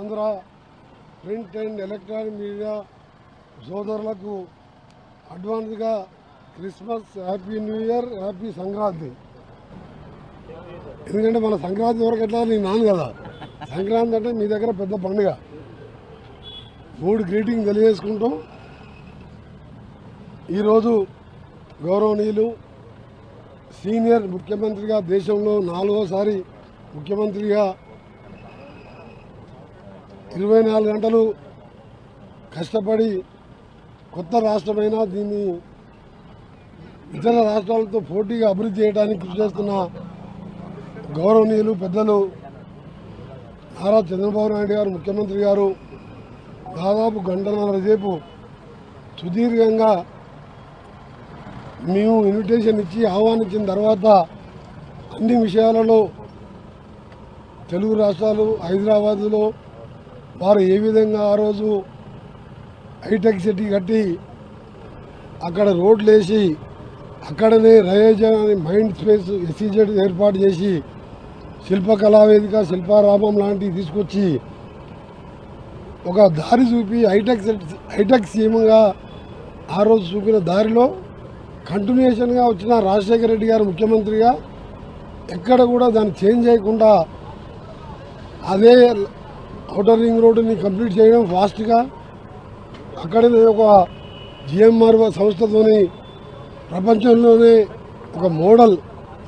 Andhra print and electronic media సోదరులకు అడ్వాన్స్గా Christmas happy new year happy Sankranti. ఎందుకంటే మన సంక్రాంతి వరకు ఎట్లా నేను నాను కదా. సంక్రాంతి అంటే మీ దగ్గర పెద్ద పండుగ. మూడు గ్రీటింగ్ తెలియజేసుకుంటాం ఈరోజు గౌరవనీయులు సీనియర్ ముఖ్యమంత్రిగా దేశంలో నాలుగోసారి ముఖ్యమంత్రిగా ఇరవై నాలుగు గంటలు కష్టపడి కొత్త రాష్ట్రమైన దీన్ని ఇతర రాష్ట్రాలతో పోటీగా అభివృద్ధి చేయడానికి కృషి చేస్తున్న గౌరవనీయులు పెద్దలు నారా చంద్రబాబు నాయుడు గారు ముఖ్యమంత్రి గారు దాదాపు గంటన్నర సేపు సుదీర్ఘంగా మేము ఇన్విటేషన్ ఇచ్చి ఆహ్వానించిన తర్వాత అన్ని విషయాలలో తెలుగు రాష్ట్రాలు హైదరాబాదులో వారు ఏ విధంగా ఆ రోజు హైటెక్ సిటీ కట్టి అక్కడ రోడ్లు వేసి అక్కడనే రయేజ మైండ్ స్పేస్ ఎస్సీజెడ్ ఏర్పాటు చేసి శిల్పకళా వేదిక శిల్పారామం లాంటివి తీసుకొచ్చి ఒక దారి చూపి హైటెక్ సిటీ- హైటెక్ సీఎంగా ఆ రోజు చూపిన దారిలో కంటిన్యూషన్గా వచ్చిన రాజశేఖర రెడ్డి గారు ముఖ్యమంత్రిగా ఎక్కడ కూడా దాన్ని చేంజ్ చేయకుండా అదే అవుటర్ రింగ్ రోడ్డుని కంప్లీట్ చేయడం ఫాస్ట్గా అక్కడనే ఒక జిఎంఆర్ సంస్థతోని ప్రపంచంలోనే ఒక model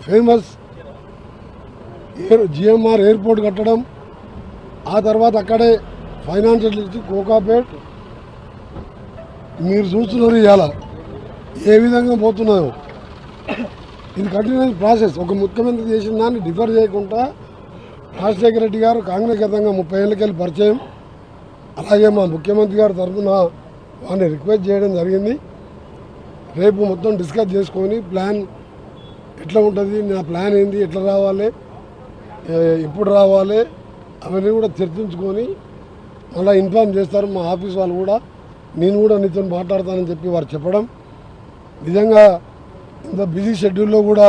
famous air GMR airport కట్టడం. ఆ తర్వాత అక్కడే ఫైనాన్షియల్ కోకాపేట్ మీరు చూస్తున్నారు ఇవాళ ఏ విధంగా పోతున్నాయో. ఇది కంటిన్యూస్ ప్రాసెస్ ఒక ముఖ్యమంత్రి చేసిన దాన్ని డిఫర్ చేయకుండా రాజశేఖర రెడ్డి గారు కాంగ్రెస్ గతంగా ముప్పై ఏళ్ళకెళ్ళి పరిచయం. అలాగే మా ముఖ్యమంత్రి గారి తరఫున వారిని రిక్వెస్ట్ చేయడం జరిగింది. రేపు మొత్తం డిస్కస్ చేసుకొని ప్లాన్ ఎట్లా ఉంటుంది నా ప్లాన్ ఏంది ఎట్లా రావాలి ఎప్పుడు రావాలి అవన్నీ కూడా చర్చించుకొని మళ్ళీ ఇన్ఫార్మ్ చేస్తారు మా ఆఫీస్ వాళ్ళు కూడా. నేను కూడా నీతో మాట్లాడతానని చెప్పి వారు చెప్పడం. నిజంగా ఇంత బిజీ షెడ్యూల్లో కూడా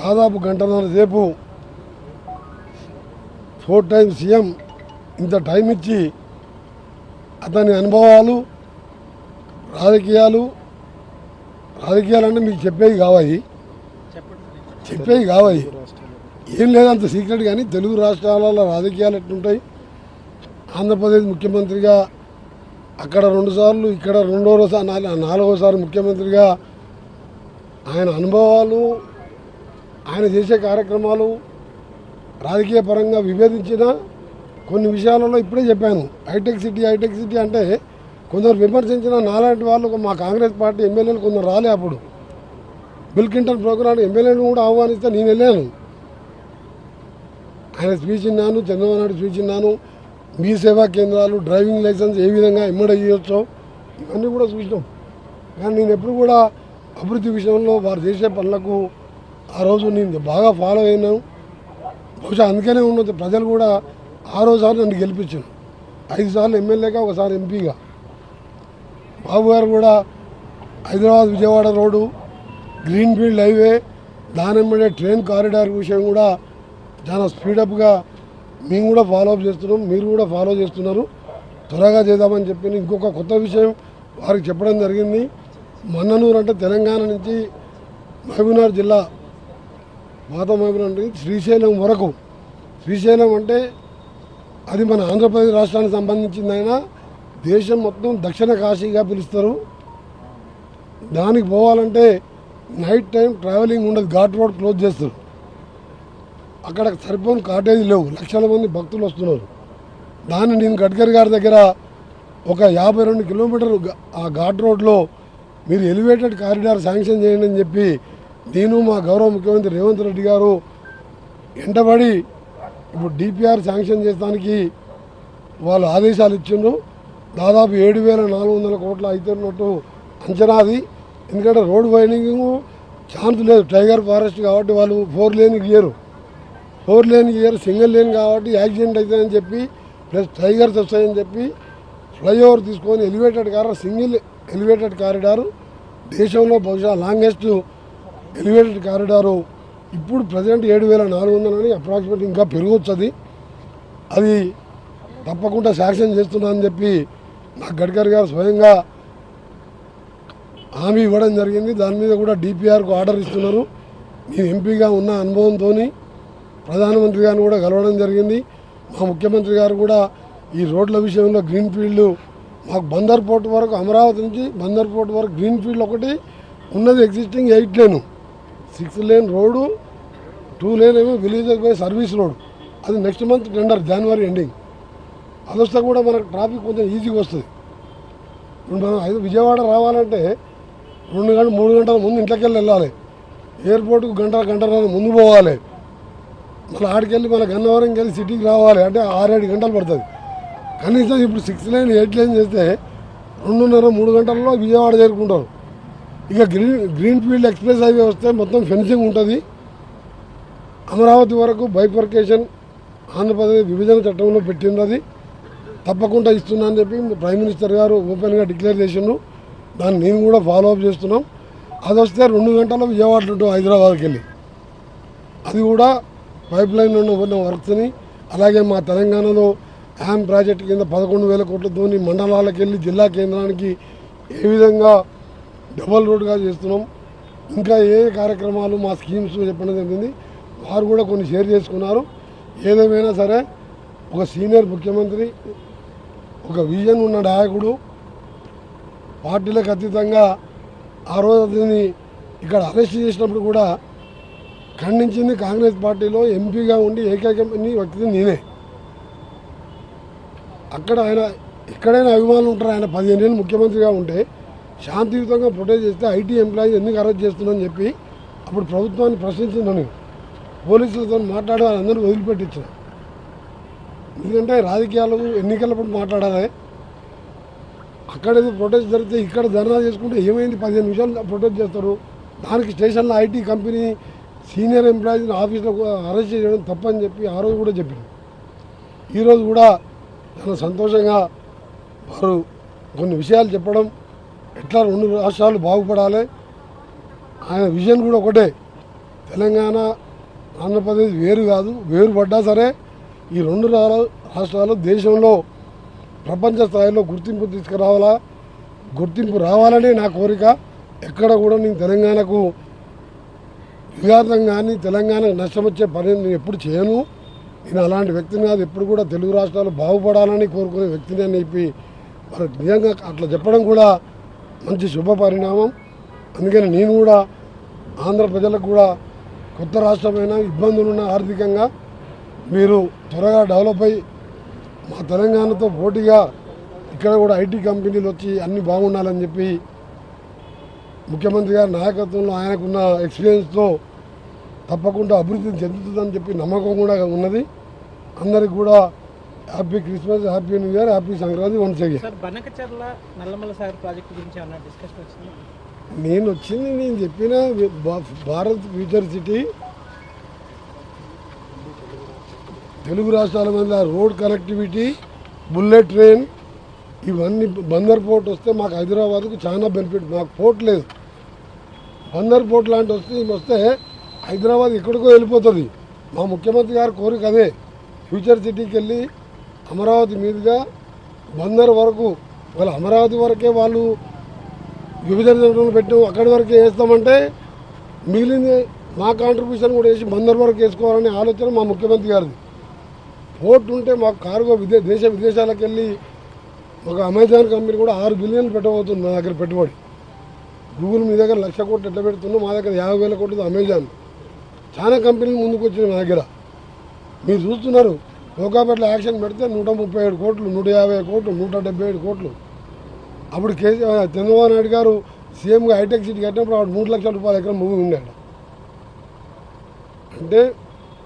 దాదాపు గంటన్నర సేపు ఫోర్ టైమ్ సీఎం ఇంత టైం ఇచ్చి అతని అనుభవాలు రాజకీయాలు రాజకీయాలు అంటే మీకు చెప్పేవి కావాలి. చెప్పేవి కావాలి. ఏం లేదంత సీక్రెట్ కానీ తెలుగు రాష్ట్రాలలో రాజకీయాలు ఎట్లుంటాయి? ఆంధ్రప్రదేశ్ ముఖ్యమంత్రిగా అక్కడ రెండుసార్లు ఇక్కడ రెండోసారి నాలుగోసారి ముఖ్యమంత్రిగా ఆయన అనుభవాలు ఆయన చేసే కార్యక్రమాలు రాజకీయ పరంగా విభేదించిన కొన్ని విషయాలలో ఇప్పుడే చెప్పాను. హైటెక్ సిటీ హైటెక్ సిటీ అంటే కొందరు విమర్శించిన నాలాంటి వాళ్ళు మా కాంగ్రెస్ పార్టీ ఎమ్మెల్యేలు కొందరు రాలే అప్పుడు. బిల్కింటన్ ప్రోగ్రాం ఎమ్మెల్యేలను కూడా ఆహ్వానిస్తే నేను వెళ్ళాను. ఆయన స్పీచ్ విన్నాను చంద్రబాబు నాయుడు స్పీచ్ విన్నాను మీ సేవా కేంద్రాలు డ్రైవింగ్ లైసెన్స్ ఏ విధంగా ఎమ్మడి ఇవ్వచ్చో ఇవన్నీ కూడా చూసినాం. కానీ నేను ఎప్పుడు కూడా అభివృద్ధి విషయంలో వారు చేసే పనులకు ఆ రోజు నేను బాగా ఫాలో అయినాను. బహుశా అందుకనే ఉన్నది. ప్రజలు కూడా ఆరో సార్లు నన్ను గెలిపించాను ఐదు సార్లు ఎమ్మెల్యేగా ఒకసారి ఎంపీగా. బాబు గారు కూడా Hyderabad Vijayawada road greenfield highway దానిమ్మడే train corridor విషయం కూడా చాలా స్పీడప్గా మేము కూడా ఫాలోఅప్ చేస్తున్నాం. మీరు కూడా ఫాలో చేస్తున్నారు. త్వరగా చేద్దామని చెప్పి ఇంకొక కొత్త విషయం వారికి చెప్పడం జరిగింది. మన్ననూరు అంటే తెలంగాణ నుంచి మహబూబ్నగర్ జిల్లా పాత మహబూబ్నగర్ శ్రీశైలం వరకు. శ్రీశైలం అంటే అది మన ఆంధ్రప్రదేశ్ రాష్ట్రానికి సంబంధించిందైనా దేశం మొత్తం దక్షిణ కాశీగా పిలుస్తారు. దానికి పోవాలంటే నైట్ టైం ట్రావెలింగ్ ఉండదు ఘాట్ రోడ్ క్లోజ్ చేస్తారు. అక్కడ సరిపోని కాటేజ్ లేవు లక్షల మంది భక్తులు వస్తున్నారు. దాన్ని నేను గడ్కరీ గారి దగ్గర ఒక యాభై రెండు కిలోమీటర్లు ఆ ఘాట్ రోడ్లో మీరు ఎలివేటెడ్ కారిడార్ శాంక్షన్ చేయండి అని చెప్పి నేను మా గౌరవ ముఖ్యమంత్రి రేవంత్ రెడ్డి గారు ఎంటబడి ఇప్పుడు డిపిఆర్ శాంక్షన్ చేస్తానికి వాళ్ళు ఆదేశాలు ఇచ్చిండ్రు. దాదాపు ఏడు వేల నాలుగు వందల కోట్ల అవుతున్నట్టు అంచనాది. ఎందుకంటే రోడ్ వైండింగ్ ఛాన్స్ లేదు. టైగర్ ఫారెస్ట్ కాబట్టి వాళ్ళు ఫోర్ లేన్ ఇయ్యరు ఫోర్ లేన్ ఇయ్యరు సింగిల్ లేన్ కాబట్టి యాక్సిడెంట్ అవుతుందని చెప్పి ప్లస్ టైగర్స్ వస్తాయని చెప్పి ఫ్లైఓవర్ తీసుకొని elevated corridor single elevated corridor దేశంలో బహుశా లాంగెస్ట్ ఎలివేటెడ్ కారిడారు ఇప్పుడు ప్రజెంట్ ఏడు వేల నాలుగు వందలని అప్రాక్సిమేట్ ఇంకా పెరగొచ్చు అది అది తప్పకుండా శాంక్షన్ చేస్తున్నా అని చెప్పి నాకు గడ్కరీ గారు స్వయంగా హామీ ఇవ్వడం జరిగింది. దాని మీద కూడా డిపిఆర్కు ఆర్డర్ ఇస్తున్నారు. నేను ఎంపీగా ఉన్న అనుభవంతో ప్రధానమంత్రి గారిని కూడా కలవడం జరిగింది. మా ముఖ్యమంత్రి గారు కూడా ఈ రోడ్ల విషయంలో గ్రీన్ ఫీల్డ్ మాకు బందర్ పోర్ట్ వరకు అమరావతి నుంచి బందర్ పోర్ట్ వరకు గ్రీన్ ఫీల్డ్ ఒకటి ఉన్నది existing eight lane six lane road two lane ఏమో విలేజెస్ పోయి సర్వీస్ రోడ్ అది నెక్స్ట్ మంత్ టెండర్ జనవరి ఎండింగ్ అది వస్తే కూడా మనకు ట్రాఫిక్ కొంచెం ఈజీగా వస్తుంది. ఇప్పుడు మనం ఐదు విజయవాడ రావాలంటే రెండు గంటలు మూడు గంటల ముందు ఇంట్లోకి వెళ్ళి వెళ్ళాలి ఎయిర్పోర్ట్కు గంట గంటల ముందు పోవాలి. మళ్ళీ ఆడికెళ్ళి మన గన్నవరంకి వెళ్ళి సిటీకి రావాలి. అంటే ఆరేడు గంటలు పడుతుంది. కనీసం ఇప్పుడు సిక్స్ లైన్ ఎయిట్ లైన్ చేస్తే రెండున్నర మూడు గంటల్లో విజయవాడ చేరుకుంటారు. ఇక green green field express highway వస్తే మొత్తం ఫెన్సింగ్ ఉంటుంది. అమరావతి వరకు బైఫర్కేషన్ ఆంధ్రప్రదేశ్ విభజన చట్టంలో పెట్టినది తప్పకుండా ఇస్తున్నా అని చెప్పి ప్రైమ్ మినిస్టర్ గారు ఓపెన్గా డిక్లేర్ చేసిండు దాన్ని నేను కూడా ఫాలో అప్ చేస్తున్నాం. అది వస్తే రెండు గంటల విజయవాడ నుండి హైదరాబాద్కి వెళ్ళి. అది కూడా పైప్ లైన్ ఉన్న వర్క్స్ని అలాగే మా తెలంగాణలో హ్యామ్ ప్రాజెక్ట్ కింద పదకొండు వేల కోట్లతోని మండలాలకు వెళ్ళి జిల్లా కేంద్రానికి ఏ విధంగా డబల్ రోడ్గా చేస్తున్నాం. ఇంకా ఏ కార్యక్రమాలు మా స్కీమ్స్ చెప్పడం జరిగింది. వారు కూడా కొన్ని షేర్ చేసుకున్నారు. ఏదేమైనా సరే ఒక సీనియర్ ముఖ్యమంత్రి ఒక విజన్ ఉన్న నాయకుడు పార్టీలకు అతీతంగా ఆ రోజు అతన్ని ఇక్కడ అరెస్ట్ చేసినప్పుడు కూడా ఖండించింది కాంగ్రెస్ పార్టీలో ఎంపీగా ఉండి ఏకైక వ్యక్తి నేనే. అక్కడ ఆయన ఎక్కడైనా అభిమానులు ఉంటారు. ఆయన పదిహేను ఏళ్ళు ముఖ్యమంత్రిగా ఉంటే శాంతియుతంగా ప్రొటెస్ట్ చేస్తే ఐటీ ఎంప్లాయీ ఎందుకు అరెస్ట్ చేస్తుందని చెప్పి అప్పుడు ప్రభుత్వాన్ని ప్రశ్నించిందని పోలీసులతో మాట్లాడే వాళ్ళందరూ వదిలిపెట్టించారు. ఎందుకంటే రాజకీయాలు ఎన్నికలప్పుడు మాట్లాడాలి. అక్కడ ఏదో ప్రొటెస్ట్ జరిగితే ఇక్కడ ధర్నా చేసుకుంటే ఏమైంది? పదిహేను నిమిషాలు ప్రొటెస్ట్ చేస్తారు. దానికి స్టేషన్లో ఐటీ కంపెనీ సీనియర్ ఎంప్లాయీని ఆఫీస్లో అరెస్ట్ చేయడం తప్పని చెప్పి ఆ రోజు కూడా చెప్పింది ఈరోజు కూడా చాలా సంతోషంగా వారు కొన్ని విషయాలు చెప్పడం ఎట్లా రెండు రాష్ట్రాలు బాగుపడాలి? ఆయన విజన్ కూడా ఒకటే. తెలంగాణ ఆంధ్రప్రదేశ్ వేరు కాదు వేరు పడ్డా సరే ఈ రెండు రా- రాష్ట్రాలు దేశంలో ప్రపంచ స్థాయిలో గుర్తింపు తీసుకురావాలా? గుర్తింపు రావాలనే నా కోరిక. ఎక్కడ కూడా నేను తెలంగాణకు విఘాతం కానీ తెలంగాణకు నష్టం వచ్చే పని నేను ఎప్పుడు చేయను. నేను అలాంటి వ్యక్తిని కాదు ఎప్పుడు కూడా తెలుగు రాష్ట్రాలు బాగుపడాలని కోరుకునే వ్యక్తిని అని చెప్పి మరి నిజంగా అట్లా చెప్పడం కూడా మంచి శుభ పరిణామం. అందుకని నేను కూడా ఆంధ్ర ప్రజలకు కూడా కొత్త రాష్ట్రమైన ఇబ్బందులున్న ఆర్థికంగా మీరు త్వరగా డెవలప్ అయ్యి మా తెలంగాణతో పోటీగా ఇక్కడ కూడా ఐటీ కంపెనీలు వచ్చి అన్ని బాగుండాలని చెప్పి ముఖ్యమంత్రి గారి నాయకత్వంలో ఆయనకున్న ఎక్స్పీరియన్స్తో తప్పకుండా అభివృద్ధి చెందుతుందని చెప్పి నమ్మకం కూడా ఉన్నది. అందరికి కూడా happy Christmas happy new year happy Sankranti once again. Banakacherla Nallamala Sagar project గురించి ఏమన్నా డిస్కషన్ వచ్చింది? నేను వచ్చింది నేను చెప్పిన భారత్ ఫ్యూచర్ సిటీ తెలుగు రాష్ట్రాల మీద రోడ్ కనెక్టివిటీ బుల్లెట్ ట్రైన్ ఇవన్నీ బందర్ పోర్ట్ వస్తే మాకు హైదరాబాద్కు చాలా బెనిఫిట్. మాకు పోర్ట్ లేదు. బందర్ పోర్ట్ లాంటి వస్తే వస్తే హైదరాబాద్ ఎక్కడికో వెళ్ళిపోతుంది. మా ముఖ్యమంత్రి గారి కోరిక అదే. ఫ్యూచర్ సిటీకి వెళ్ళి అమరావతి మీదుగా బందర్ వరకు వాళ్ళ అమరావతి వరకే వాళ్ళు విభజన చట్టంలో పెట్టాం అక్కడి వరకే వేస్తామంటే మిగిలింది మా కాంట్రిబ్యూషన్ కూడా వేసి బందర్ వరకు వేసుకోవాలనే ఆలోచన మా ముఖ్యమంత్రి గారిది. పోర్ట్ ఉంటే మాకు కార్గో విదే దేశ విదేశాలకు వెళ్ళి ఒక అమెజాన్ కంపెనీ కూడా ఆరు బిలియన్లు పెట్టబోతుంది మా దగ్గర పెట్టుబడి. గూగుల్ మీ దగ్గర లక్ష కోట్లు ఎట్లా పెడుతుందో మా దగ్గర యాభై వేల కోట్లు అమెజాన్. చాలా కంపెనీలు ముందుకు వచ్చినాయి మా దగ్గర. మీరు చూస్తున్నారు లోకాపట్ల యాక్షన్ పెడితే నూట ముప్పై ఏడు కోట్లు నూట యాభై కోట్లు నూట డెబ్బై ఏడు కోట్లు. అప్పుడు కేసీ చంద్రబాబు నాయుడు గారు సీఎంగా హైటెక్ సిటీ కట్టినప్పుడు అప్పుడు మూడు లక్షల రూపాయల ఎకరం భూమి ఉండాడు. అంటే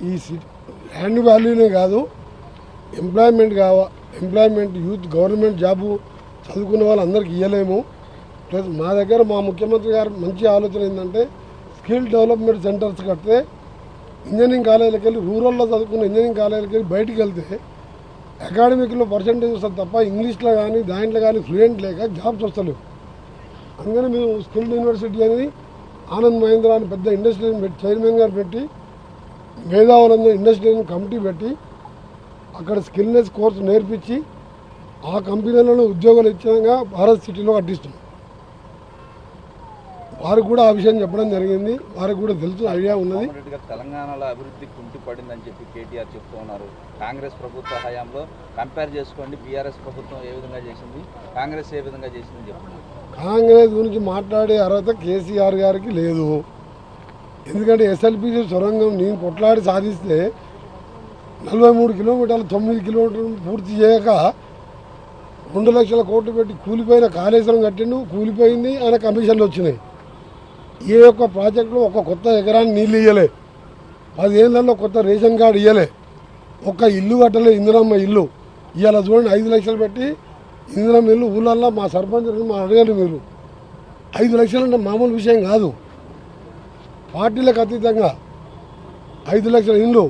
ఈ సిటీ ల్యాండ్ వాల్యూనే కాదు ఎంప్లాయ్మెంట్ కావా ఎంప్లాయ్మెంట్ యూత్ గవర్నమెంట్ జాబు చదువుకున్న వాళ్ళందరికీ ఇవ్వలేము ప్లస్ మా దగ్గర మా ముఖ్యమంత్రి గారు మంచి ఆలోచన ఏంటంటే స్కిల్ డెవలప్మెంట్ సెంటర్స్ కడితే ఇంజనీరింగ్ కాలేజీలకు వెళ్ళి రూరల్లో చదువుకున్న ఇంజనీరింగ్ కాలేజీలకు వెళ్ళి బయటికి వెళ్తే అకాడమిక్లో పర్సంటేజ్ వస్తుంది తప్ప ఇంగ్లీష్లో కానీ దాంట్లో కానీ ఫ్లూయెంట్ లేక జాబ్స్ వస్తలేవు. అందుకని మేము స్కిల్ యూనివర్సిటీ అని ఆనంద్ మహేంద్ర అని పెద్ద ఇండస్ట్రీ పెట్టి చైర్మన్ గారు పెట్టి మేధావులందరూ ఇండస్ట్రీ కమిటీ పెట్టి అక్కడ స్కిల్నెస్ కోర్సు నేర్పించి ఆ కంపెనీలలో ఉద్యోగాలు ఇచ్చినాక భారత్ సిటీలో కట్టిస్తున్నాం వారికి కూడా ఆ విషయం చెప్పడం జరిగింది. వారికి కూడా తెలుసు ఐడియా ఉన్నది. తెలంగాణలో అభివృద్ధి కుంటిపడిందని చెప్పి కేటీఆర్ చెప్తూ ఉన్నారు. కాంగ్రెస్ ప్రభుత్వ హయాంలో కంపేర్ చేసుకోండి బీఆర్ఎస్ ప్రభుత్వం ఏ విధంగా చేసింది కాంగ్రెస్ ఏ విధంగా చేసింది చెప్తున్నారు కాంగ్రెస్ గురించి మాట్లాడే అర్హత కేసీఆర్ గారికి లేదు. ఎందుకంటే ఎస్ఎల్పిసి సొరంగం నేను కొట్లాడి సాధిస్తే నలభై మూడు కిలోమీటర్లు తొమ్మిది కిలోమీటర్లు పూర్తి చేయక రెండు లక్షల కోట్లు పెట్టి కూలిపోయిన కాళేశ్వరం కట్టిండు కూలిపోయింది ఆయన కమిషన్లు వచ్చినాయి. ఏ ఒక్క ప్రాజెక్టులో ఒక కొత్త ఎకరాన్ని నీళ్ళు ఇవ్వలే పదిహేనులలో కొత్త రేషన్ కార్డు ఇవ్వలే ఒక్క ఇల్లు కట్టలే ఇందిరమ్మ ఇల్లు. ఇవాళ చూడండి ఐదు లక్షలు పెట్టి ఇందిరమ్మ ఇల్లు ఊళ్ళల్లో మా సర్పంచ్ మా అడగాలి మీరు. ఐదు లక్షలు అంటే మామూలు విషయం కాదు. పార్టీలకు అతీతంగా ఐదు లక్షల ఇండ్లు.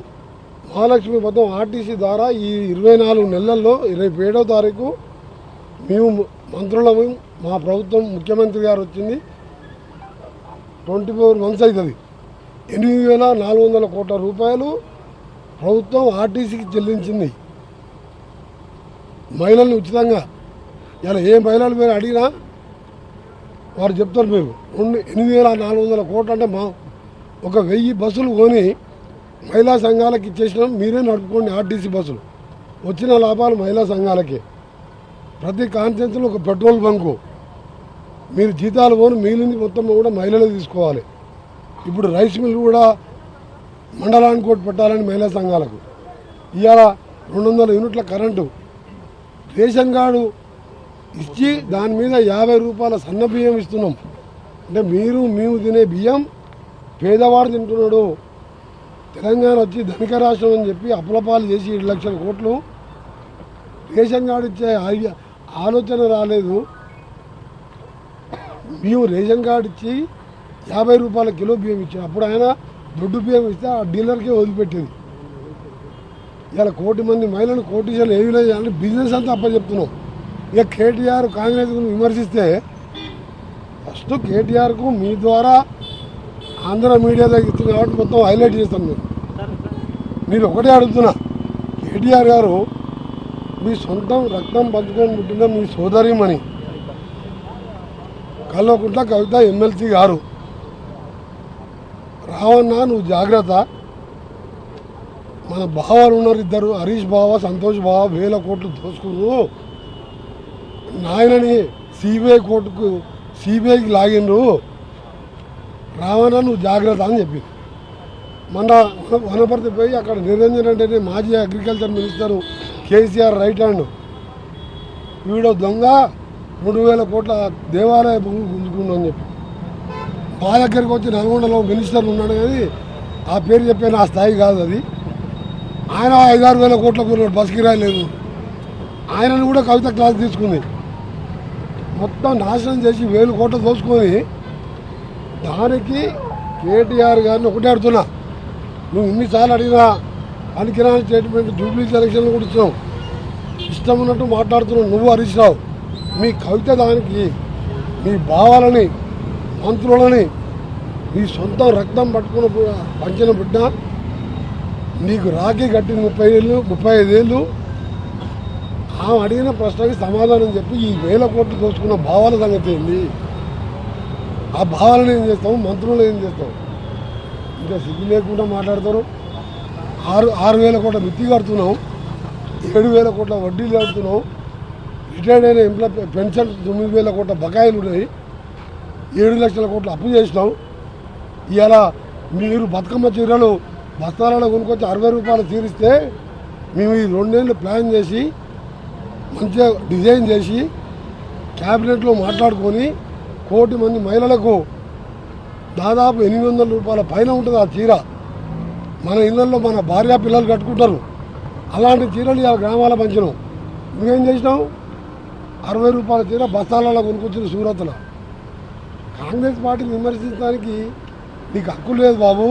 మహాలక్ష్మి మొత్తం ఆర్టీసీ ద్వారా ఈ ఇరవై నాలుగు నెలల్లో రేపు ఏడో తారీఖు మేము మంత్రులము మా ప్రభుత్వం ముఖ్యమంత్రి గారు వచ్చింది. ట్వంటీ ఫోర్ మంత్స్ అవుతుంది ఎనిమిది వేల నాలుగు వందల కోట్ల రూపాయలు ప్రభుత్వం ఆర్టీసీకి చెల్లించింది. మహిళల్ని ఉచితంగా. ఇలా ఏ మహిళలు మీరు అడిగినా వారు చెప్తారు మీరు. రెండు ఎనిమిది వేల నాలుగు వందల కోట్లు అంటే మా ఒక వెయ్యి బస్సులు కొని మహిళా సంఘాలకు ఇచ్చేసిన. మీరే నడుపుకోండి ఆర్టీసీ బస్సులు. వచ్చిన లాభాలు మహిళా సంఘాలకే. ప్రతి కాన్ఫరెన్స్లో ఒక పెట్రోల్ బంకు. మీరు జీతాలు పోను మిగిలింది మొత్తం కూడా మహిళలు తీసుకోవాలి. ఇప్పుడు రైస్ మిల్ కూడా మండలానికి కోటి పెట్టాలని మహిళా సంఘాలకు. ఇవాళ రెండు వందల యూనిట్ల కరెంటు రేషన్ కార్డు ఇచ్చి దాని మీద యాభై రూపాయల సన్న బియ్యం ఇస్తున్నాం. అంటే మీరు మేము తినే బియ్యం పేదవాడు తింటున్నాడు. తెలంగాణ వచ్చి ధనిక రాష్ట్రం అని చెప్పి అప్పులపాలు చేసి ఏడు లక్షల కోట్లు రేషన్ కార్డు ఇచ్చే ఆలోచన రాలేదు. మేము రేషన్ కార్డు ఇచ్చి యాభై రూపాయల కిలో బియ్యం ఇచ్చాడు అప్పుడు ఆయన దొడ్డు బియ్యం ఇస్తే ఆ డీలర్కే వదిలిపెట్టేది. ఇలా కోటి మంది మహిళలు కోటీశాలు ఏ విలేజ్ అంటే బిజినెస్ అంతా అప్పచెప్తున్నాం. ఇక కేటీఆర్ కాంగ్రెస్ విమర్శిస్తే ఫస్ట్ కేటీఆర్కు మీ ద్వారా ఆంధ్ర మీడియా దగ్గర ఇస్తుంది కాబట్టి మొత్తం హైలైట్ చేస్తాను మీరు మీరు ఒకటే అడుగుతున్నా కేటీఆర్ గారు మీ సొంతం రక్తం పంచుకొని పుట్టిన మీ సోదరిమని కల్వకుంట్ల కవిత ఎమ్మెల్సీ గారు. రావన్న నువ్వు జాగ్రత్త. మన బావాలు ఉన్నారు ఇద్దరు హరీష్ బావ సంతోష్ బావ వేల కోట్లు దోసుకున్నారు నాయనని సిబిఐ కోర్టుకు సిబిఐకి లాగిండ్రు. రావణ నువ్వు జాగ్రత్త అని చెప్పింది మొన్న వనపర్తి పోయి అక్కడ నిరంజన్ అంటే మాజీ agriculture minister KCR right hand. వీడో దొంగ రెండు వేల కోట్ల దేవాలయ భూమి గుంజుకుందని చెప్పి. మా దగ్గరికి వచ్చి నల్గొండలో మినిస్టర్ ఉన్నాడు కానీ ఆ పేరు చెప్పే నా స్థాయి కాదు అది. ఆయన ఐదారు వేల కోట్లకు కొన్నాడు బస్ కిరాయి లేదు. ఆయనను కూడా కవిత క్లాస్ తీసుకుంది. మొత్తం నాశనం చేసి వేలు కోట్లు దోచుకొని దానికి కేటీఆర్ గారిని ఒకటే అడుగుతున్నా. నువ్వు ఇన్నిసార్లు అడిగినా పనికిరాని స్టేట్మెంట్ జూబ్లీ సెలక్షన్లు కూడా ఇస్తున్నావు. ఇష్టం ఉన్నట్టు మాట్లాడుతున్నావు. నువ్వు హరీష్ రావు మీ కవిత దానికి మీ భావాలని మంత్రులని మీ సొంత రక్తం పట్టుకున్న పంచిన బిడ్డ నీకు రాఖీ కట్టిన ముప్పై ఏళ్ళు ముప్పై ఐదేళ్ళు ఆమె అడిగిన ప్రశ్నకి సమాధానం చెప్పి ఈ వేల కోట్లు దోచుకున్న భావాల సంగతి ఏంది? ఆ భావాలను ఏం చేస్తాం మంత్రులు ఏం చేస్తాం ఇంకా సిగ్గు లేకుండా మాట్లాడతారు. ఆరు ఆరు వేల కోట్ల మిత్తి కడుతున్నాం. ఏడు వేల కోట్ల వడ్డీలు కడుతున్నాం. రిటైర్డ్ అయిన పెన్షన్ తొమ్మిది వేల కోట్ల బకాయిలు ఉన్నాయి. ఏడు లక్షల కోట్ల అప్పు చేసినాం. ఇవాళ మీరు బతుకమ్మ చీరలు బస్తాలలో కొనుక్కొచ్చి అరవై రూపాయలు తీరిస్తే మేము ఈ రెండేళ్ళు ప్లాన్ చేసి మంచిగా డిజైన్ చేసి క్యాబినెట్లో మాట్లాడుకొని కోటి మంది మహిళలకు దాదాపు ఎనిమిది వందల రూపాయల పైన ఉంటుంది ఆ చీర. మన ఇళ్ళల్లో మన భార్య పిల్లలు కట్టుకుంటారు. అలాంటి చీరలు ఇవాళ గ్రామాల పంచినాం నువ్వేం చేసినావు? అరవై రూపాయల చీర బస్తాలలో కొనుక్కొచ్చిన సూరత్లో. కాంగ్రెస్ పార్టీని విమర్శించడానికి నీకు హక్కు లేదు బాబు.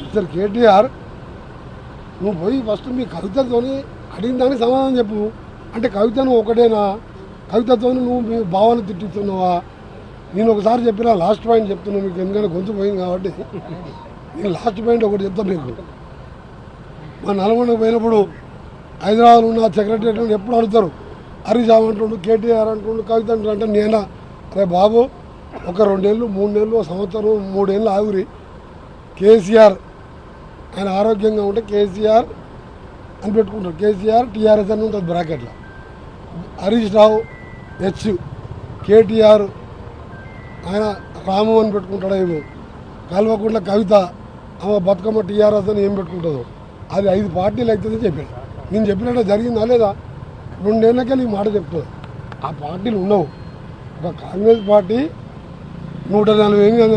మిస్టర్ కేటీఆర్ నువ్వు పోయి ఫస్ట్ మీ కవితతోని అడిగిన దానికి సమాధానం చెప్పు. అంటే కవిత నువ్వు ఒకటేనా? కవితతో నువ్వు మీ భావాలు తిట్టిస్తున్నావా? నేను ఒకసారి చెప్పిన లాస్ట్ పాయింట్ చెప్తున్నాను మీకు ఎందుకంటే గొంతు పోయింది కాబట్టి. నేను లాస్ట్ పాయింట్ ఒకటి చెప్తాను మీకు. మా నల్గొండకు పోయినప్పుడు హైదరాబాద్ ఉన్న సెక్రటరీ ఎప్పుడు అడుగుతారు? హరీష్ రావు అంటుండు కేటీఆర్ అంటుండు కవిత అంటుండు అంటే నేనా? అరే బాబు ఒక రెండేళ్ళు మూడు నెలలు ఒక సంవత్సరం మూడేళ్ళు ఆగురి. కేసీఆర్ ఆయన ఆరోగ్యంగా ఉంటే కేసీఆర్ అని పెట్టుకుంటారు కేసీఆర్ టీఆర్ఎస్ అని ఉంటుంది బ్రాకెట్లో. హరీష్ రావు హెచ్ కేటీఆర్ ఆయన రాము అని పెట్టుకుంటాడు ఏమో కల్వకుంట్ల కవిత ఆమె బతుకమ్మ టీఆర్ఎస్ అని ఏం పెట్టుకుంటుందో. అది ఐదు పార్టీలు అవుతుందని చెప్పాడు. నేను చెప్పినట్టు జరిగిందా లేదా? రెండేళ్ళకెళ్ళి ఈ మాట చెప్తుంది ఆ పార్టీలు ఉండవు. ఒక కాంగ్రెస్ పార్టీ నూట నలభై ఎనిమిది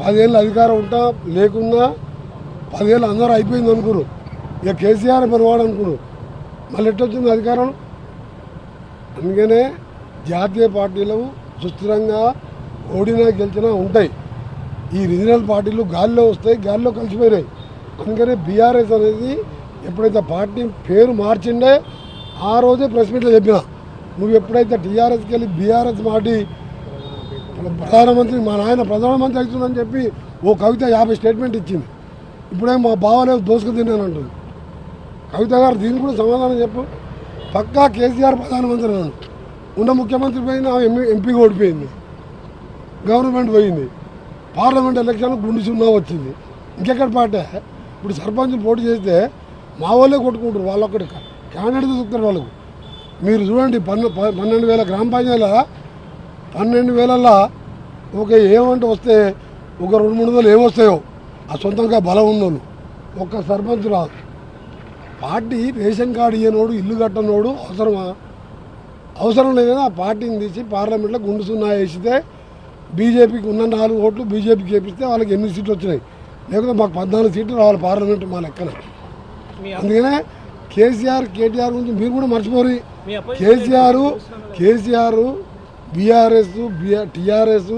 పదేళ్ళు అధికారం ఉంటా లేకున్నా పదేళ్ళు అందరూ అయిపోయింది అనుకురు. ఇక కేసీఆర్ మనవాడు అనుకురు. మళ్ళీ ఎట్టొచ్చింది అధికారం? అందుకనే జాతీయ పార్టీలు సుస్థిరంగా ఓడినా గెలిచినా ఉంటాయి. ఈ రీజనల్ పార్టీలు గాల్లో వస్తాయి గాల్లో కలిసిపోయినాయి. అందుకనే బీఆర్ఎస్ అనేది ఎప్పుడైతే పార్టీ పేరు మార్చిండే ఆ రోజే ప్రెస్ మీట్లో చెప్పిన. నువ్వు ఎప్పుడైతే టీఆర్ఎస్కి వెళ్ళి బీఆర్ఎస్ మాటి ప్రధానమంత్రి మా నాయన ప్రధానమంత్రి అవుతుందని చెప్పి ఓ కవిత యాభై స్టేట్మెంట్ ఇచ్చింది. ఇప్పుడే మా బావలే దోసుకు తిన్నానంటుంది కవిత గారు దీనికి కూడా సమాధానం చెప్పు. పక్కా కేసీఆర్ ప్రధానమంత్రి అన్నాను ఉన్న ముఖ్యమంత్రి పోయిన ఎంపీ ఎంపీగా ఓడిపోయింది. గవర్నమెంట్ పోయింది. పార్లమెంట్ ఎలక్షన్ గుండు సున్నా వచ్చింది. ఇంకెక్కడ పాటే? ఇప్పుడు సర్పంచ్ పోటీ చేస్తే మా వాళ్ళే కొట్టుకుంటారు వాళ్ళొక్కడికి. క్యాండిడేట్ దొరుకుతారు వాళ్ళకు మీరు చూడండి పన్ను పన్నెండు వేల గ్రామ పంచాయతీల పన్నెండు వేలల్లో ఒక ఏమంటే వస్తే ఒక రెండు మూడు వందలు ఏమొస్తాయో ఆ సొంతంగా బలం ఉన్నోళ్ళు. ఒక్క సర్పంచ్ రాదు. పార్టీ రేషన్ కార్డు ఇయ్యనోడు ఇల్లు కట్టనోడు అవసరమా? అవసరం లేదని ఆ పార్టీని తీసి పార్లమెంట్లో గుండు సున్నా వేసితే బీజేపీకి ఉన్న నాలుగు ఓట్లు బీజేపీకి చేపిస్తే వాళ్ళకి ఎన్ని సీట్లు వచ్చినాయి? లేకపోతే మాకు పద్నాలుగు సీట్లు రావాలి పార్లమెంట్ మా లెక్కన. అందుకనే కేసీఆర్ కేటీఆర్ గురించి మీరు కూడా మర్చిపోరు. KCR KCR BRS BR TRS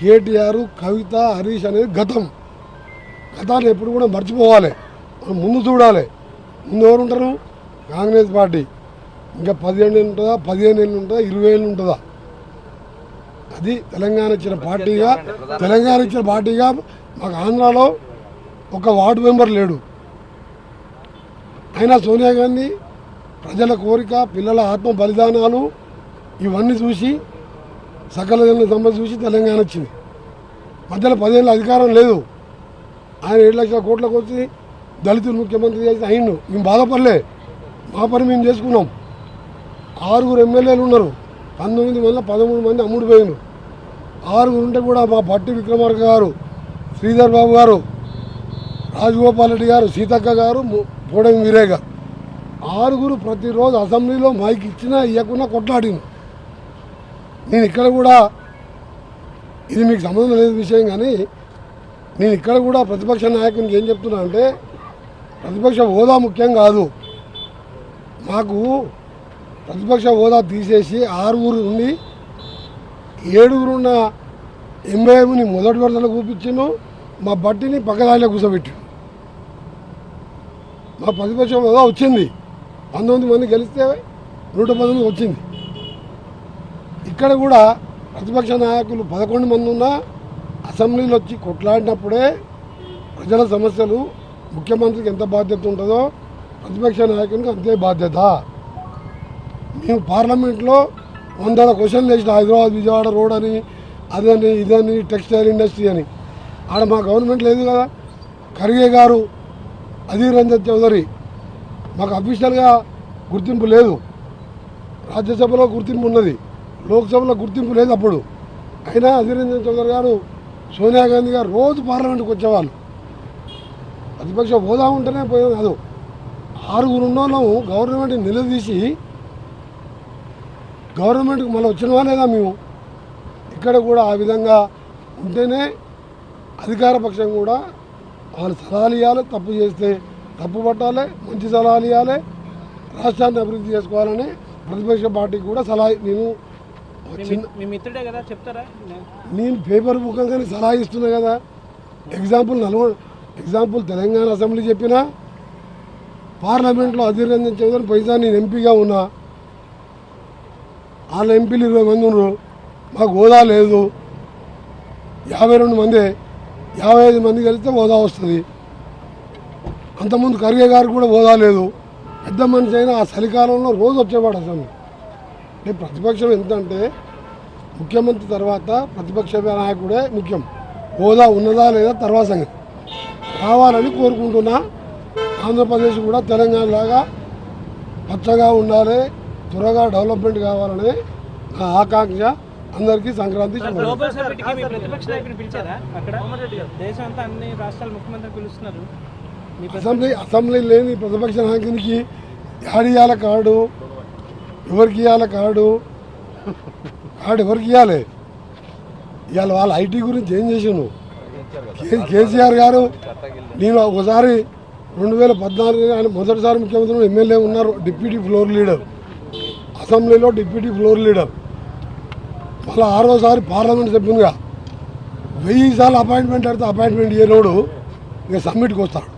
KTR Kavitha Harish అనేది గతం. గతాన్ని ఎప్పుడు కూడా మర్చిపోవాలి. మనం ముందు చూడాలి. ముందు ఎవరు ఉంటారు? కాంగ్రెస్ పార్టీ. ఇంకా పదిహేను ఏళ్ళు ఉంటుందా? పదిహేను ఏళ్ళు ఉంటుందా? ఇరవై ఏళ్ళు ఉంటుందా? అది తెలంగాణ ఇచ్చిన పార్టీగా తెలంగాణ ఇచ్చిన పార్టీగా మాకు ఆంధ్రాలో ఒక వార్డు మెంబర్ లేడు. అయినా సోనియా గాంధీ ప్రజల కోరిక పిల్లల ఆత్మ బలిదానాలు ఇవన్నీ చూసి సకల జనుల సంపద చూసి తెలంగాణ వచ్చింది. మధ్యలో పదేళ్ళ అధికారం లేదు. ఆయన ఏడు లక్షల కోట్లకు వచ్చి దళితులు ముఖ్యమంత్రి చేసి అయిండు. మేము బాధపడలే. మా పని మేము చేసుకున్నాం. ఆరుగురు ఎమ్మెల్యేలు ఉన్నారు. పంతొమ్మిది మంది పదమూడు మంది అమ్ముడు పోయినారు ఆరుగురు ఉంటే కూడా మా పట్టి విక్రమార్క గారు శ్రీధర్ బాబు గారు రాజగోపాల్ రెడ్డి గారు సీతక్క గారు పోవడం వీరేగ. ఆరుగురు ప్రతిరోజు అసెంబ్లీలో మైక్ ఇచ్చినా ఇవ్వకుండా కొట్లాడిను నేను ఇక్కడ కూడా ఇది మీకు సంబంధం లేని విషయం కానీ నేను ఇక్కడ కూడా ప్రతిపక్ష నాయకునికి ఏం చెప్తున్నా అంటే ప్రతిపక్ష హోదా ముఖ్యం కాదు. మాకు ప్రతిపక్ష హోదా తీసేసి ఆరుగురు నుండి ఏడుగురున్న ఎంఐఎంని మొదటి వరుసలో కూపించాను మా బట్టిని పక్కదారిలో కూర్చోబెట్టాను మా ప్రతిపక్ష హోదా వచ్చింది. పంతొమ్మిది మంది గెలిస్తే నూట పదమూడు వచ్చింది. ఇక్కడ కూడా ప్రతిపక్ష నాయకులు పదకొండు మంది ఉన్నా అసెంబ్లీలో వచ్చి కొట్లాడినప్పుడే ప్రజల సమస్యలు ముఖ్యమంత్రికి ఎంత బాధ్యత ఉంటుందో ప్రతిపక్ష నాయకునికి అంతే బాధ్యత. మేము పార్లమెంట్లో వందల క్వశ్చన్లు వేసిన హైదరాబాద్ విజయవాడ రోడ్ అని అదని ఇదని టెక్స్టైల్ ఇండస్ట్రీ అని. ఆడ మా గవర్నమెంట్ లేదు కదా. ఖర్గే గారు అధీర్ రంజన్ చౌదరి మాకు అఫీషియల్గా గుర్తింపు లేదు. రాజ్యసభలో గుర్తింపు ఉన్నది. లోక్సభలో గుర్తింపు లేదు అప్పుడు. అయినా అధీర్ రంజన్ చౌదరి గారు సోనియా గాంధీ గారు రోజు పార్లమెంట్కి వచ్చేవాళ్ళు. ప్రతిపక్ష హోదా ఉంటేనే పోయేది కాదు. ఆరుగురు ఉన్నోళ్ళము గవర్నమెంట్ నిలదీసి గవర్నమెంట్కి మళ్ళీ వచ్చినవా లేదా మేము. ఇక్కడ కూడా ఆ విధంగా ఉంటేనే అధికార పక్షం కూడా వాళ్ళు సలహాలు ఇవ్వాలి తప్పు చేస్తే తప్పు పట్టాలి మంచి సలహాలు ఇవ్వాలి రాష్ట్రాన్ని అభివృద్ధి చేసుకోవాలని ప్రతిపక్ష పార్టీకి కూడా సలహా నేను మిత్రుడే కదా చెప్తారా? నేను- నేను పేపర్ ముఖంగానే సలహా ఇస్తున్నా కదా. Example Nalgonda example Telangana assembly చెప్పినా పార్లమెంట్లో అధీర్ రంజన్ చౌదరి పైసా నేను ఎంపీగా ఉన్నా. వాళ్ళ ఎంపీలు ఇరవై మంది ఉన్నారు. మాకు హోదా లేదు. యాభై రెండు మంది యాభై ఐదు మంది కలిస్తే హోదా వస్తుంది. అంతకుముందు ఖర్గే గారికి కూడా హోదా లేదు. పెద్ద మనిషి అయినా ఆ చలికాలంలో రోజు వచ్చేవాడు అసలు. అంటే ప్రతిపక్షం ఎంత అంటే ముఖ్యమంత్రి తర్వాత ప్రతిపక్ష నాయకుడే ముఖ్యం. హోదా ఉన్నదా లేదా తర్వాత సంగతి. కావాలని కోరుకుంటున్నా. ఆంధ్రప్రదేశ్ కూడా తెలంగాణ లాగా పచ్చగా ఉండాలి త్వరగా డెవలప్మెంట్ కావాలని నా ఆకాంక్ష. అందరికీ సంక్రాంతి అసెంబ్లీ అసెంబ్లీ లేని ప్రతిపక్ష నాయకునికి యాడియాల కార్డు ఎవరికి ఇవ్వాలి కార్డు? కార్డు ఎవరికి ఇవ్వాలి ఇవాళ వాళ్ళ ఐటీ గురించి ఏం చేసాను కేసీఆర్ గారు నేను ఒకసారి రెండు వేల పద్నాలుగు ఆయన మొదటిసారి ముఖ్యమంత్రి ఎమ్మెల్యే ఉన్నారు డిప్యూటీ ఫ్లోర్ లీడర్. అసెంబ్లీలో డిప్యూటీ ఫ్లోర్ లీడర్. మళ్ళీ ఆరోసారి పార్లమెంట్ సభ్యునిగా వెయ్యి సార్లు అపాయింట్మెంట్ అడితే అపాయింట్మెంట్ ఇయ్యనోడు ఇక సమ్మిట్కి వస్తాడు.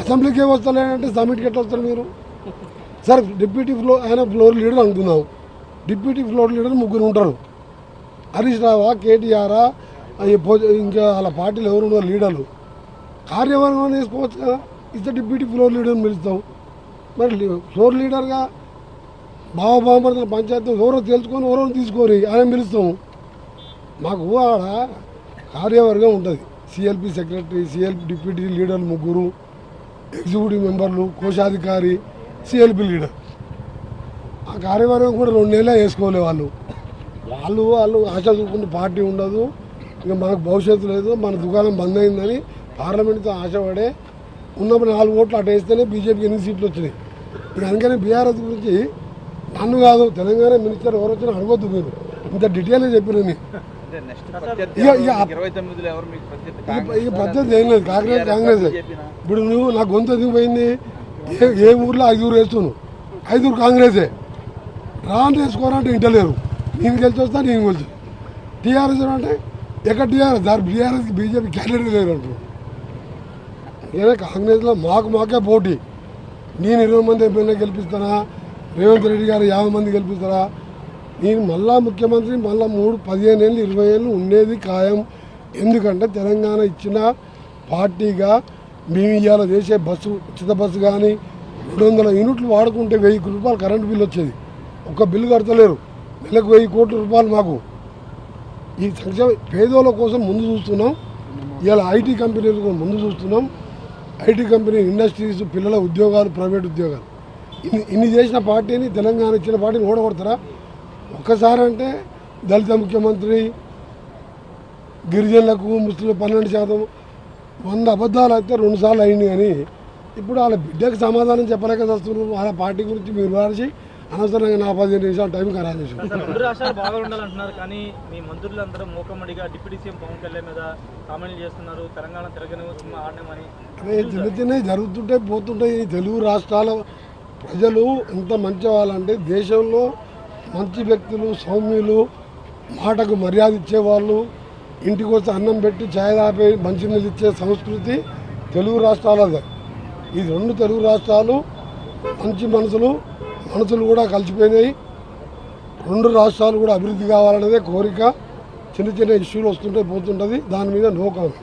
అసెంబ్లీకి ఏం వస్తలేనంటే సమ్మిట్కి ఎట్లా వస్తారు మీరు? సార్ డిప్యూటీ ఫ్లోర్ ఆయన ఫ్లోర్ లీడర్ అనుకుందాం డిప్యూటీ ఫ్లోర్ లీడర్ ముగ్గురు ఉంటారు. హరీష్ రావా కేటీఆరా అయ్యి ఇంకా వాళ్ళ పార్టీలు ఎవరు ఉన్నారు లీడర్లు. కార్యవర్గం వేసుకోవచ్చు కదా. ఇస్తే డిప్యూటీ ఫ్లోర్ లీడర్ని పిలుస్తాం. మరి ఫ్లోర్ లీడర్గా బావబామర్దుల పంచాయతీ ఎవరో తెలుసుకొని ఎవరో తీసుకొని ఆయన పిలుస్తాం. మాకు ఆడ కార్యవర్గం ఉంటుంది. CLP secretary CLP deputy leader ముగ్గురు ఎగ్జిక్యూటివ్ మెంబర్లు కోశాధికారి సిఎల్పి లీడర్ ఆ కార్యవర్గం కూడా రెండు నెలలే వేసుకోలే వాళ్ళు. వాళ్ళు వాళ్ళు ఆశ చూసుకుంటే పార్టీ ఉండదు. ఇంకా మనకు భవిష్యత్తు లేదు. మన దుకాణం బంద్ అయిందని పార్లమెంట్తో ఆశపడే ఉన్నప్పుడు నాలుగు ఓట్లు అటు వేస్తేనే బీజేపీకి ఎన్ని సీట్లు వచ్చినాయి. ఇక అందుకని బీఆర్ఎస్ గురించి నన్ను కాదు తెలంగాణ మినిస్టర్ ఎవరు వచ్చినా అడగొద్దు మీరు. ఇంత డీటెయిల్గా చెప్పిన నేను ఇక- ఈ- పద్ధతి ఏం లేదు కాంగ్రెస్ కాంగ్రెస్? ఇప్పుడు నువ్వు నా గొంతు ఎందుకు పోయింది ఏ ఏ ఊర్లో ఐదుగురు వేస్తున్నావు ఐదుగురు కాంగ్రెసే. రాని వేసుకోరంటే ఇంటలేరు నేను గెలిచి వస్తా నేను గెలిచి టీఆర్ఎస్ అంటే? ఎక్కడ టీఆర్ఎస్? దాని బీఆర్ఎస్కి బీజేపీ క్యాండిడేట్ లేరు అంటారు ఏదో కాంగ్రెస్లో మాకు మాకే పోటీ. నేను ఇరవై మంది ఎమ్మెల్యే గెలిపిస్తానా? రేవంత్ రెడ్డి గారు యాభై మంది గెలిపిస్తారా? నేను మళ్ళా ముఖ్యమంత్రి మళ్ళా మూడు పదిహేను ఏళ్ళు ఇరవై ఏళ్ళు ఉండేది ఖాయం. ఎందుకంటే తెలంగాణ ఇచ్చిన పార్టీగా మేము ఇవాళ చేసే బస్సు ఉచిత బస్సు కానీ రెండు వందల యూనిట్లు వాడుకుంటే వెయ్యి రూపాయలు కరెంటు బిల్లు వచ్చేది. ఒక్క బిల్లు కడతలేరు. నెలకు వెయ్యి కోట్ల రూపాయలు మాకు. ఈ సంక్షేమ పేదోళ్ళ కోసం ముందు చూస్తున్నాం. ఇవాళ ఐటీ కంపెనీలు ముందు చూస్తున్నాం. ఐటీ కంపెనీ ఇండస్ట్రీస్ పిల్లల ఉద్యోగాలు ప్రైవేట్ ఉద్యోగాలు. ఇన్ని చేసిన పార్టీని తెలంగాణ ఇచ్చిన పార్టీని ఓడగొడతారా? ఒక్కసారి అంటే దళిత ముఖ్యమంత్రి గిరిజనులకు ముస్లిం పన్నెండు శాతం వంద అబద్ధాలు అయితే రెండు సార్లు అయింది కానీ ఇప్పుడు వాళ్ళ బిడ్డకు సమాధానం చెప్పలేక వస్తున్నారు వాళ్ళ పార్టీ గురించి మీరు వాడిచి అనవసరంగా నా పదిహేను నిమిషాలు టైం ఖరాబ్ చేసి బాగా ఉండాలంటున్నారు కానీ మీ మంత్రులందరూ మూకమ్మడిగా డిప్యూటీ సీఎం పవన్ కళ్యాణ్ మీద కామెంట్లు చేస్తున్నారు. తెలంగాణ తిరగని సినిమా ఆడనేమని అదే చిన్న చిన్నవి జరుగుతుంటాయి పోతుంటాయి తెలుగు రాష్ట్రాల ప్రజలు ఎంత మంచి వాళ్ళంటే దేశంలో మంచి వ్యక్తులు సౌమ్యులు మాటకు మర్యాద ఇచ్చేవాళ్ళు ఇంటికి వచ్చి అన్నం పెట్టి ఛాయ్ తాపి మంచినీళ్ళు ఇచ్చే సంస్కృతి తెలుగు రాష్ట్రాలదే. ఈ రెండు తెలుగు రాష్ట్రాలు మంచి మనసులు మనసులు కూడా కలిసిపోయినాయి. రెండు రాష్ట్రాలు కూడా అభివృద్ధి కావాలనేదే కోరిక. చిన్న చిన్న ఇష్యూలు వస్తుంటే పోతుంటుంది. దాని మీద నో కామెంట్.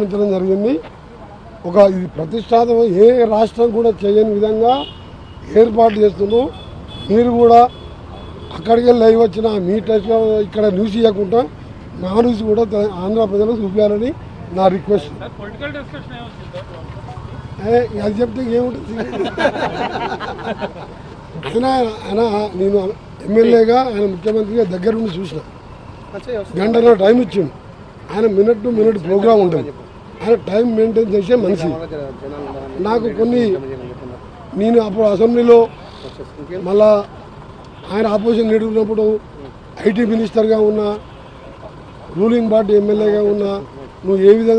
నిర్మించడం జరిగింది. ఒక ఇది ప్రతిష్టాత్మక ఏ రాష్ట్రం కూడా చేయని విధంగా ఏర్పాటు చేస్తున్నాం మీరు కూడా అక్కడికి వెళ్ళి లైవ్ వచ్చిన మీ టెస్ట్ ఇక్కడ న్యూస్ ఇవ్వకుండా నా న్యూస్ కూడా ఆంధ్ర ప్రజలకు చూపించాలని నా రిక్వెస్ట్. పొలిటికల్ డిస్కషన్ ఏ, అది చెప్తే ఏముంటుంది? ఆయన ఆయన నేను ఎమ్మెల్యేగా ఆయన ముఖ్యమంత్రిగా దగ్గర నుండి చూసిన గంటన్నర టైం ఇచ్చిండు. ఆయన మినిట్ టు మినిట్ ప్రోగ్రామ్ ఉంటుంది. ఆయన టైం మెయింటైన్ చేసే మనిషి. నాకు కొన్ని నేను అప్పుడు అసెంబ్లీలో మళ్ళా ఆయన ఆపోజిషన్ లీడర్ ఉన్నప్పుడు ఐటీ మినిస్టర్గా ఉన్నా రూలింగ్ పార్టీ ఎమ్మెల్యేగా ఉన్నా నువ్వు ఏ విధంగా